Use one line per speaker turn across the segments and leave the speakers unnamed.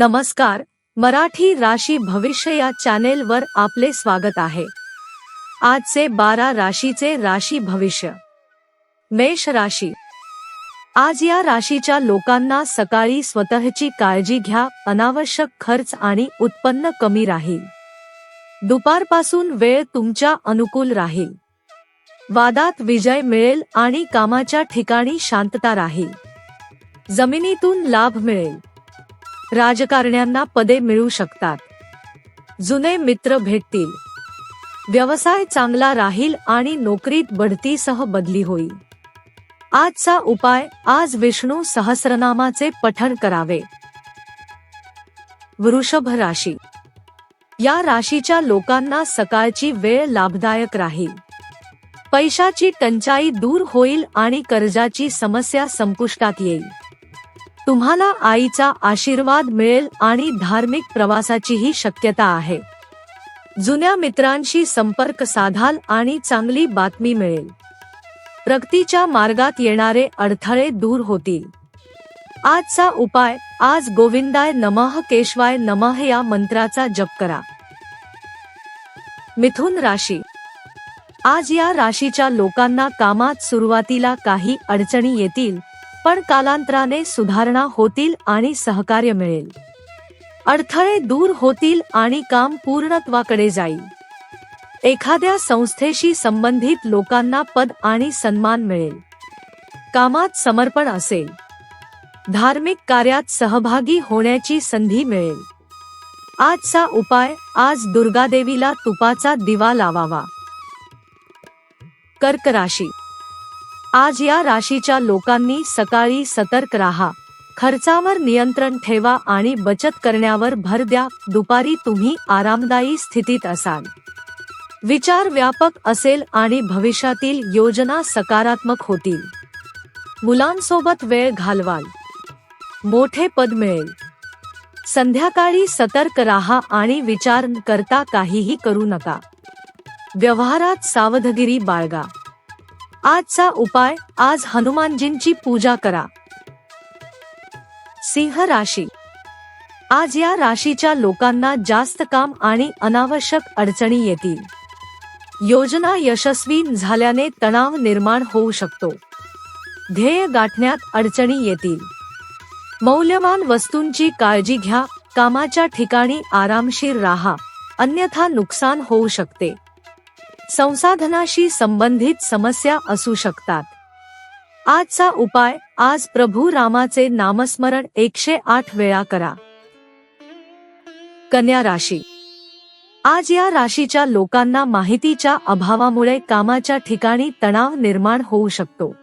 नमस्कार. मराठी राशी भविष्य या चॅनेलवर आपले स्वागत आहे. आजचे बारा राशीचे राशी भविष्य. मेष राशी. आज या राशीच्या लोकांना सकाळी स्वतःची काळजी घ्या अनावश्यक खर्च आणि उत्पन्न कमी राहील. दुपारपासून वेळ तुमच्या अनुकूल राहील. वादात विजय मिळेल आणि कामाच्या ठिकाणी शांतता राहील. जमिनीतून लाभ मिळेल. राजकारण्यांना पदे मिळू शकतात. जुने मित्र भेटतील. व्यवसाय चांगला राहील आणि नोकरीत बढतीसह बदली होईल. आजचा उपाय आज विष्णू सहस्रनामाचे पठण करावे. वृषभ राशी. या राशीच्या लोकांना सकाळची वेळ लाभदायक राहील. पैशाची टंचाई दूर होईल आणि कर्जाची समस्या संपुष्टात येईल. तुम्हाला आईचा आशीर्वाद मिळेल आणि धार्मिक प्रवासाचीही शक्यता आहे. जुन्या मित्रांशी संपर्क साधाल आणि चांगली बातमी मिळेल. प्रगतीच्या मार्गात येणारे अडथळे दूर होतील. आजचा उपाय आज गोविंदाय नमः केशवाय नमः या मंत्राचा जप करा. मिथुन राशी. आज या राशीच्या लोकांना कामात सुरुवातीला काही अडचणी येतील पण कालांतराने सुधारणा होतील आणि सहकार्य मिळेल. अडथळे दूर होतील आणि काम पूर्णत्वाकडे जाईल. एखाद्या संस्थेशी संबंधित लोकांना पद आणि सन्मान मिळेल. कामात समर्पण असेल. धार्मिक कार्यात सहभागी होण्याची संधी मिळेल. आजचा उपाय आज दुर्गादेवीला तुपाचा दिवा लावावा. कर्क राशी. आज या राशीच्या लोकांनी सकाळी सतर्क राहा. खर्चावर नियंत्रण ठेवा आणि बचत करण्यावर भर द्या. दुपारी तुम्ही आरामदायी स्थितीत असाल. विचार व्यापक असेल आणि भविष्यातील योजना सकारात्मक होतील. मुलांसोबत वेळ घालवाल. मोठे पद मिळेल. संध्याकाळी सतर्क राहा आणि विचार करता काहीही करू नका. व्यवहारात सावधगिरी बाळगा. आजचा उपाय आज हनुमानजींची पूजा करा. सिंह राशी. आज या राशीच्या लोकांना जास्त काम आणि अनावश्यक अडचणी येतील. योजना यशस्वी झाल्याने तणाव निर्माण होऊ शकतो. ध्येय गाठण्यात अडचणी येतील. मौल्यवान वस्तूंची काळजी घ्या कामाच्या ठिकाणी आरामशीर राहा अन्यथा नुकसान होऊ शकते. संसाधनाशी संबंधित समस्या असू शकतात. आजचा उपाय आज प्रभू रामाचे नामस्मरण एकशे आठ वेळा करा. कन्या राशी. आज या राशीच्या लोकांना माहितीच्या अभावामुळे कामाच्या ठिकाणी तणाव निर्माण होऊ शकतो.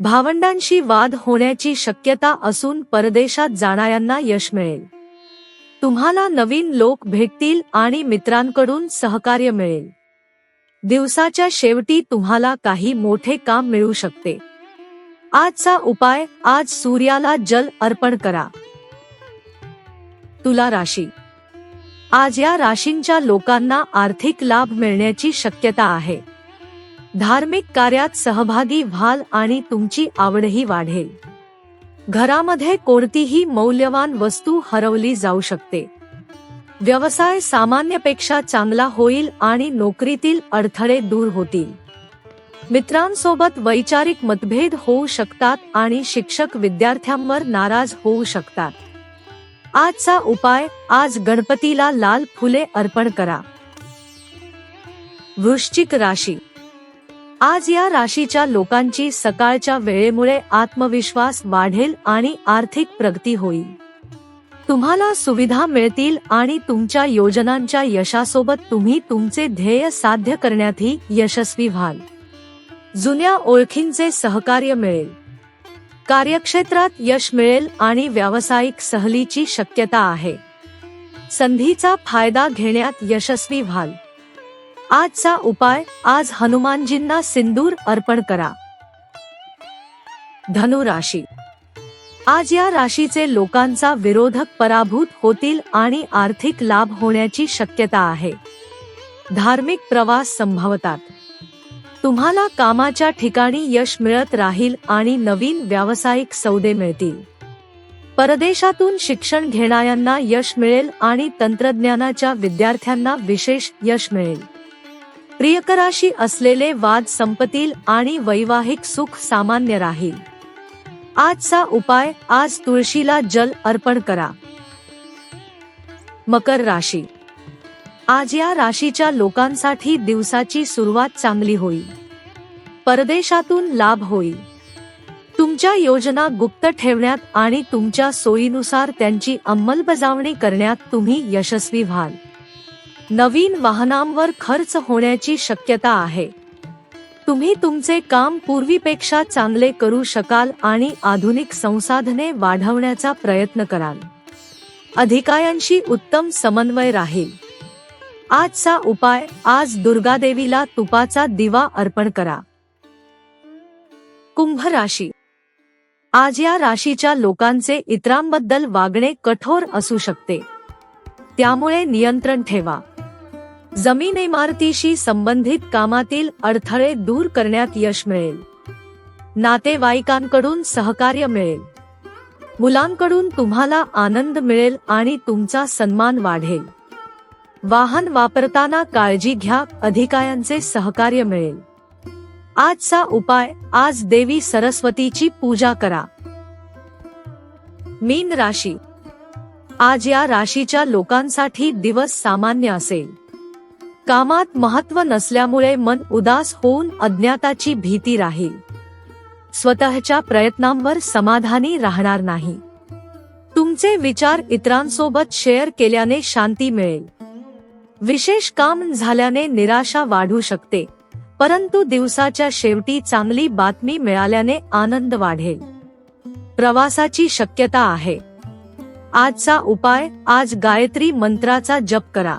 भावंडांशी वाद होण्याची शक्यता असून परदेशात जाणाऱ्यांना यश मिळेल. तुम्हाला नवीन लोक भेटतील आणि मित्रांकडून सहकार्य मिळेल. दिवसाच्या शेवटी तुम्हाला काही मोठे काम मिळू शकते. आजचा उपाय आज सूर्याला जल अर्पण करा. तुला राशी. आज या राशींच्या लोकांना आर्थिक लाभ मिळण्याची शक्यता आहे. धार्मिक कार्यात सहभागी व्हाल आणि तुमची आवडही वाढेल. घरामध्ये कोणतीही मौल्यवान वस्तू हरवली जाऊ शकते. व्यवसाय सामान्यपेक्षा चांगला होईल आणि नोकरीतील अडथळे दूर होतील. मित्रांसोबत वैचारिक मतभेद होऊ शकतात आणि शिक्षक विद्यार्थ्यांवर नाराज होऊ शकतात. आजचा उपाय आज गणपतीला लाल फुले अर्पण करा. वृश्चिक राशी. आज या राशीच्या लोकांची सकाळच्या वेळेमुळे आत्मविश्वास वाढेल आणि आर्थिक प्रगती होईल. तुम्हाला सुविधा मिळतील आणि तुमच्या योजनांच्या यशासोबत तुम्ही तुमचे ध्येय साध्य करण्यातही यशस्वी व्हाल. जुन्या ओळखींचे सहकार्य मिळेल. कार्यक्षेत्रात यश मिळेल आणि व्यावसायिक सहलीची शक्यता आहे. संधीचा फायदा घेण्यात यशस्वी व्हाल. आजचा उपाय आज हनुमानजींना सिंदूर अर्पण करा. धनुराशी आज या राशीचे लोकांचा विरोधक पराभूत होतील आणि आर्थिक लाभ होण्याची शक्यता आहे. धार्मिक प्रवास संभवतात. तुम्हाला कामाच्या ठिकाणी यश मिळत राहील आणि नवीन व्यावसायिक सौदे मिळतील. परदेशातून शिक्षण घेणाऱ्यांना यश मिळेल आणि तंत्रज्ञानाच्या विद्यार्थ्यांना विशेष यश मिळेल. प्रियकराशी असलेले वाद संपतील आणि वैवाहिक सुख सामान्य राहील. आजचा उपाय आज तुळशीला जल अर्पण करा. मकर राशी. आज या राशीच्या लोकांसाठी दिवसाची सुरुवात चांगली होईल. परदेशातून लाभ होईल. तुमच्या योजना गुप्त ठेवण्यात आणि तुमच्या सोयीनुसार त्यांची अंमलबजावणी करण्यात तुम्ही यशस्वी व्हाल. नवीन वाहनांवर खर्च होण्याची शक्यता आहे. तुम्ही तुमचे काम पूर्वीपेक्षा चांगले करू शकाल आणि आधुनिक संसाधने वाढवण्याचा प्रयत्न कराल. अधिकाऱ्यांशी उत्तम समन्वय राहील. आजचा उपाय आज दुर्गादेवीला तुपाचा दिवा अर्पण करा. कुंभ राशी. आज या राशीच्या लोकांचे इतरांबद्दल वागणे कठोर असू शकते. त्यामुळे नियंत्रण ठेवा. जमीन इमारतीशी संबंधित कामातील अडथळे दूर करण्यात यश मिळेल. नातेवाईकांकडून सहकार्य मिळेल. मुलांकडून तुम्हाला आनंद मिळेल आणि तुमचा सन्मान वाढेल. वाहन वापरताना काळजी घ्या अधिकाऱ्यांचे सहकार्य मिळेल. आजचा उपाय आज देवी सरस्वतीची पूजा करा. मीन राशी. आज या राशीच्या लोकांसाठी दिवस सामान्य असेल. कामात महत्त्व नसल्यामुळे मन उदास होऊन अज्ञाताची भीती राहील. स्वतःच्या प्रयत्नांवर समाधानी राहणार नाही. तुमचे विचार इतरांसोबत शेअर केल्याने शांती मिळेल. विशेष काम झाल्याने निराशा वाढू शकते परंतु दिवसाच्या शेवटी चांगली बातमी मिळाल्याने आनंद वाढेल. प्रवासाची शक्यता आहे. आजचा उपाय आज गायत्री मंत्राचा जप करा.